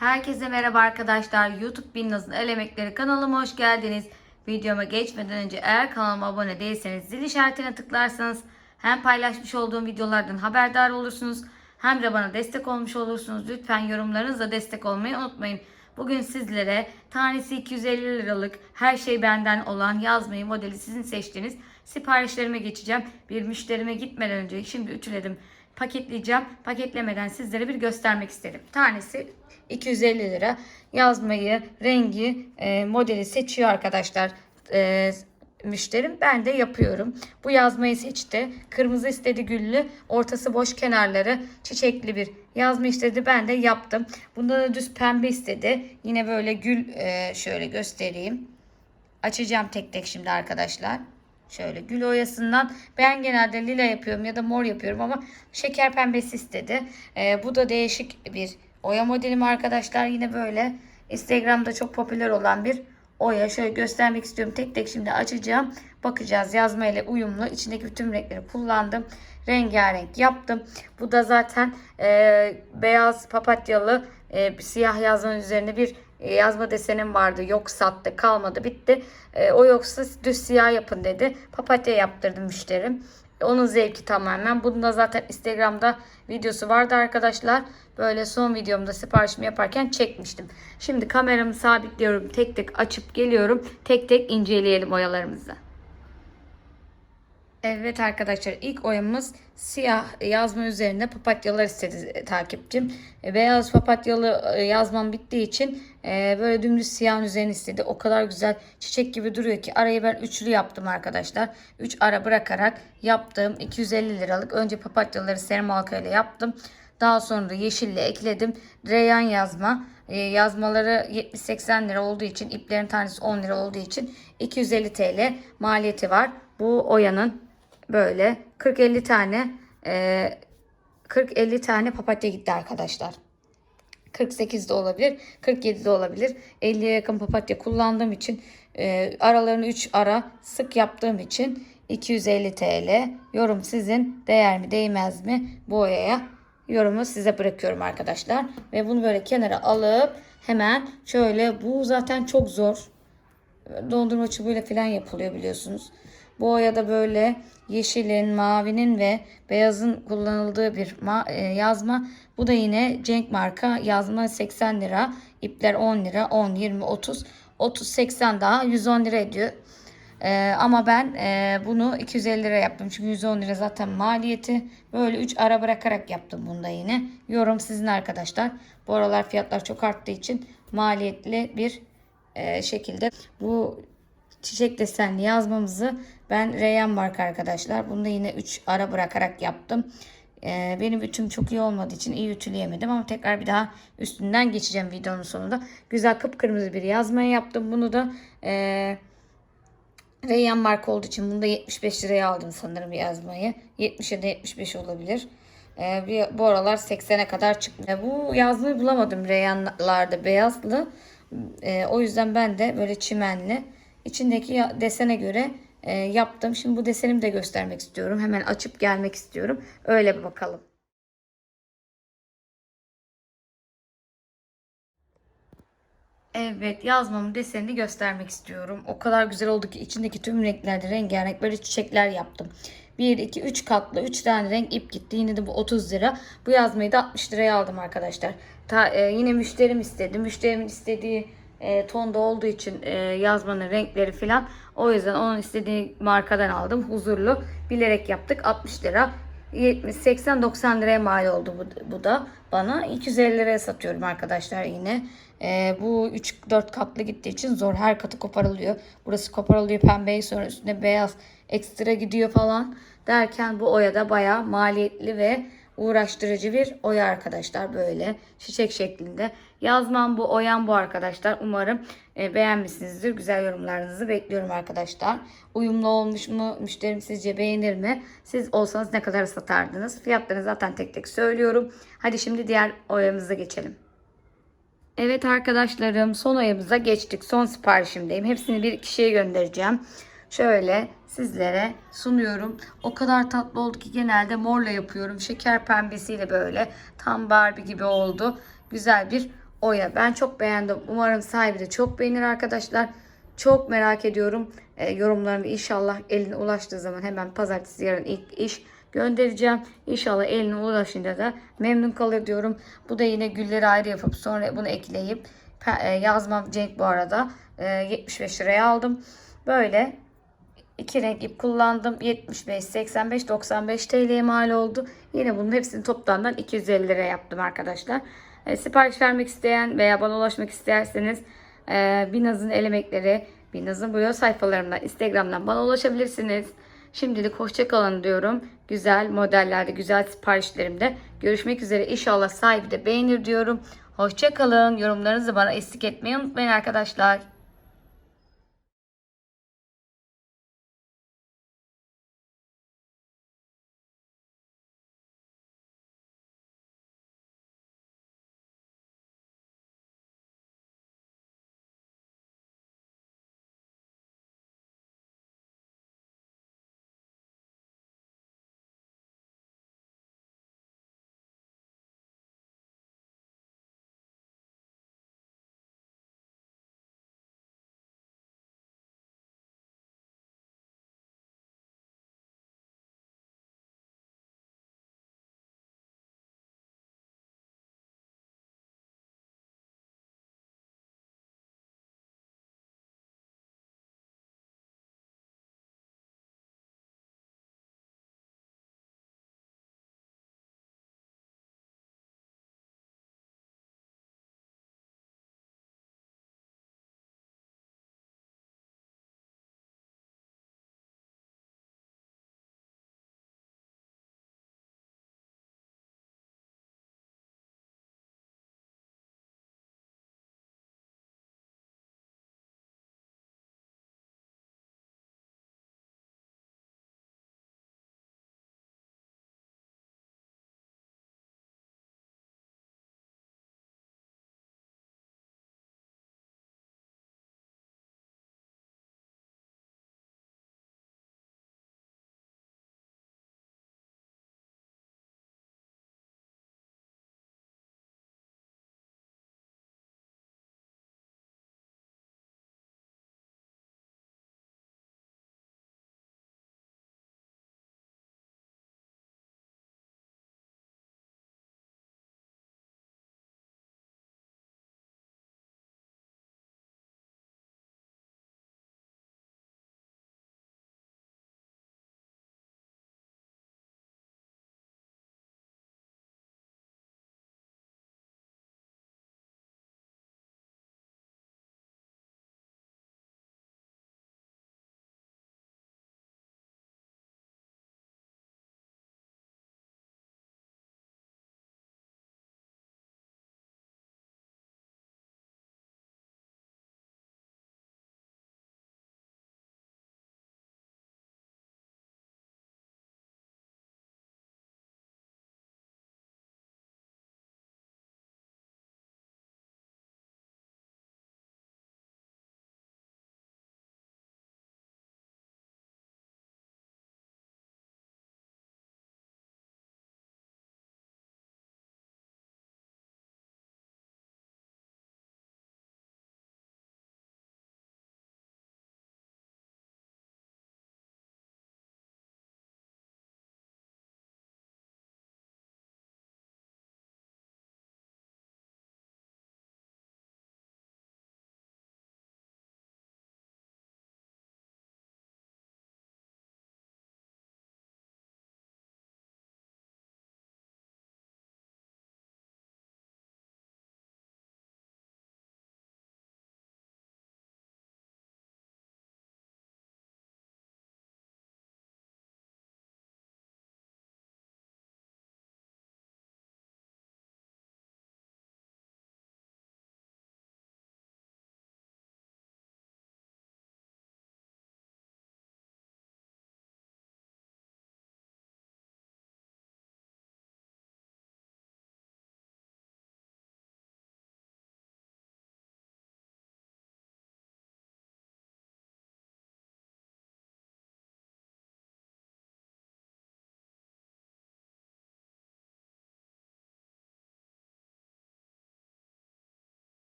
Herkese merhaba arkadaşlar. YouTube Binnaz'ın El Emekleri kanalıma hoş geldiniz. Videoma geçmeden önce eğer kanalıma abone değilseniz zil işaretine tıklarsanız hem paylaşmış olduğum videolardan haberdar olursunuz hem de bana destek olmuş olursunuz. Lütfen yorumlarınızla destek olmayı unutmayın. Bugün sizlere tanesi 250 liralık her şey benden olan yazmayı modeli sizin seçtiğiniz siparişlerime geçeceğim. Bir müşterime gitmeden önce şimdi ütüledim paketleyeceğim. Paketlemeden sizlere bir göstermek istedim. Tanesi 250 lira. Yazmayı, rengi, e, modeli seçiyor arkadaşlar. E, müşterim ben de yapıyorum. Bu yazmayı seçti. Kırmızı istedi güllü, ortası boş kenarları çiçekli bir yazma istedi. Ben de yaptım. Bunda da düz pembe istedi. Yine böyle gül e, şöyle göstereyim. Açacağım tek tek şimdi arkadaşlar. Şöyle gül oyasından ben genelde lila yapıyorum ya da mor yapıyorum ama şeker pembesi istedi. Ee, bu da değişik bir oya modelim arkadaşlar. Yine böyle Instagram'da çok popüler olan bir oya. Şöyle göstermek istiyorum. Tek tek şimdi açacağım. Bakacağız yazma ile uyumlu. İçindeki bütün renkleri kullandım. Rengarenk yaptım. Bu da zaten e, beyaz papatyalı e, siyah yazmanın üzerine bir yazma desenim vardı. Yok sattı kalmadı bitti. E, o yoksa düz siyah yapın dedi. Papatya yaptırdım müşterim. Onun zevki tamamen. Bunun da zaten Instagram'da videosu vardı arkadaşlar. Böyle son videomda siparişimi yaparken çekmiştim. Şimdi kameramı sabitliyorum. Tek tek açıp geliyorum. Tek tek inceleyelim oyalarımızı. Evet arkadaşlar ilk oyamız siyah yazma üzerine papatyalar istedi takipçim. E, Beyaz papatyalı e, yazmam bittiği için e, böyle dümdüz siyahın üzerine istedi. O kadar güzel çiçek gibi duruyor ki arayı ben üçlü yaptım arkadaşlar. 3 ara bırakarak yaptığım 250 liralık. Önce papatyaları serum halka ile yaptım. Daha sonra yeşille ekledim. Reyhan yazma. Yazmaları 70-80 lira olduğu için iplerin tanesi 10 lira olduğu için 250 TL maliyeti var. Bu oyanın böyle 40-50 tane e, 40-50 tane papatya gitti arkadaşlar. 48 de olabilir, 47 de olabilir. 50'ye yakın papatya kullandığım için e, aralarını 3 ara sık yaptığım için 250 TL. Yorum sizin değer mi değmez mi bu oyaya yorumu size bırakıyorum arkadaşlar. Ve bunu böyle kenara alıp hemen şöyle bu zaten çok zor. Dondurma çubuğuyla falan yapılıyor biliyorsunuz. Bu oyada böyle yeşilin, mavinin ve beyazın kullanıldığı bir e, yazma. Bu da yine Cenk marka yazma 80 lira. İpler 10 lira. 10, 20, 30. 30, 80 daha 110 lira ediyor. Ee, ama ben e, bunu 250 lira yaptım. Çünkü 110 lira zaten maliyeti. Böyle 3 ara bırakarak yaptım bunda yine. Yorum sizin arkadaşlar. Bu aralar fiyatlar çok arttığı için maliyetli bir e, şekilde bu çiçek desenli yazmamızı ben Reyhan marka arkadaşlar. Bunu da yine 3 ara bırakarak yaptım. Ee, benim ütüm çok iyi olmadığı için iyi ütüleyemedim ama tekrar bir daha üstünden geçeceğim videonun sonunda. Güzel kıpkırmızı bir yazmaya yaptım. Bunu da e, Reyhan marka olduğu için bunu da 75 liraya aldım sanırım yazmayı. 70 ya da 75 olabilir. Ee, bir, bu aralar 80'e kadar çıktı. Bu yazmayı bulamadım Reyhanlarda beyazlı. Ee, o yüzden ben de böyle çimenli içindeki desene göre e, yaptım. Şimdi bu desenimi de göstermek istiyorum. Hemen açıp gelmek istiyorum. Öyle bir bakalım. Evet yazmamın desenini göstermek istiyorum. O kadar güzel oldu ki içindeki tüm renklerde rengarenk böyle çiçekler yaptım. 1, 2, 3 katlı 3 tane renk ip gitti. Yine de bu 30 lira. Bu yazmayı da 60 liraya aldım arkadaşlar. Ta, e, yine müşterim istedi. Müşterimin istediği e, tonda olduğu için e, yazmanın renkleri falan. O yüzden onun istediği markadan aldım. Huzurlu. Bilerek yaptık. 60 lira. 70, 80, 90 liraya mal oldu bu, bu da bana. 250 liraya satıyorum arkadaşlar yine. E, bu 3-4 katlı gittiği için zor. Her katı koparılıyor. Burası koparılıyor pembeyi sonra üstüne beyaz ekstra gidiyor falan. Derken bu oya da bayağı maliyetli ve uğraştırıcı bir oya arkadaşlar böyle çiçek şeklinde. Yazmam bu, oyan bu arkadaşlar. Umarım e, beğenmişsinizdir. Güzel yorumlarınızı bekliyorum arkadaşlar. Uyumlu olmuş mu? Müşterim sizce beğenir mi? Siz olsanız ne kadar satardınız? Fiyatlarını zaten tek tek söylüyorum. Hadi şimdi diğer oyamıza geçelim. Evet arkadaşlarım son ayımıza geçtik. Son siparişimdeyim. Hepsini bir kişiye göndereceğim. Şöyle sizlere sunuyorum. O kadar tatlı oldu ki genelde morla yapıyorum. Şeker pembesiyle böyle tam Barbie gibi oldu. Güzel bir oya. Ben çok beğendim. Umarım sahibi de çok beğenir arkadaşlar. Çok merak ediyorum. E, yorumlarını inşallah eline ulaştığı zaman hemen pazartesi yarın ilk iş göndereceğim. İnşallah eline ulaşınca da memnun kalır diyorum. Bu da yine gülleri ayrı yapıp sonra bunu ekleyip e, yazmam Cenk bu arada. E, 75 liraya aldım. Böyle iki renk ip kullandım. 75, 85, 95 TL'ye mal oldu. Yine bunun hepsini toplamdan 250 lira yaptım arkadaşlar. E, sipariş vermek isteyen veya bana ulaşmak isterseniz e, Binaz'ın el emekleri, Binaz'ın blog sayfalarımdan, Instagram'dan bana ulaşabilirsiniz. Şimdilik hoşça kalın diyorum. Güzel modellerde, güzel siparişlerimde görüşmek üzere. İnşallah sahibi de beğenir diyorum. Hoşça kalın. Yorumlarınızı bana eksik etmeyi unutmayın arkadaşlar.